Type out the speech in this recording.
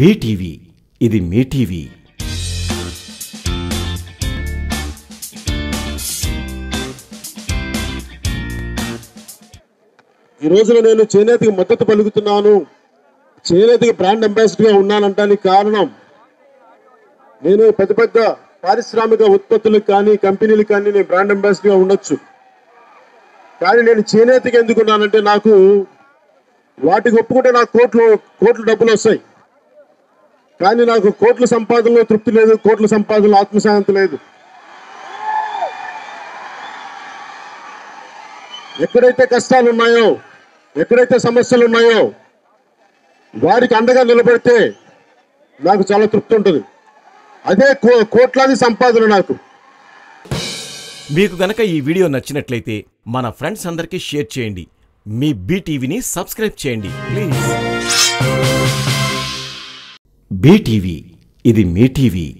BTV ఇది మీ TV. ఈ రోజున నేను చేనేతకి మద్దతు పలుకుతున్నాను. చేనేతకి బ్రాండ్ అంబాసిడర్గా ఉన్నానంటానికి కారణం నేను పెద్ద పెద్ద పారిశ్రామిక ఉత్పత్తులకు కానీ కంపెనీలకు కానీ నేను బ్రాండ్ అంబాసిడర్గా ఉండొచ్చు. కానీ నేను చేనేతకి ఎందుకున్నానంటే నాకు వాటికి ఒప్పుకుంటే నాకు కోట్లు కోట్లు డబ్బులు వస్తాయి. కానీ నాకు కోట్ల సంపాదనలో తృప్తి లేదు కోట్ల సంపాదనలో ఆత్మశాంతి లేదు. ఎక్కడైతే కష్టాలు ఉన్నాయో ఎక్కడైతే సమస్యలు ఉన్నాయో వారికి అండగా నిలబడితే నాకు చాలా తృప్తి ఉంటుంది. అదే కో- కోట్లాది సంపాదన నాకు. మీకు గనక ఈ వీడియో నచ్చినట్లయితే మన ఫ్రెండ్స్ అందరికీ షేర్ చేయండి. మీ బీటీవీని సబ్స్క్రైబ్ చేయండి ప్లీజ్. బీటీవీ ఇది మీ టీవీ.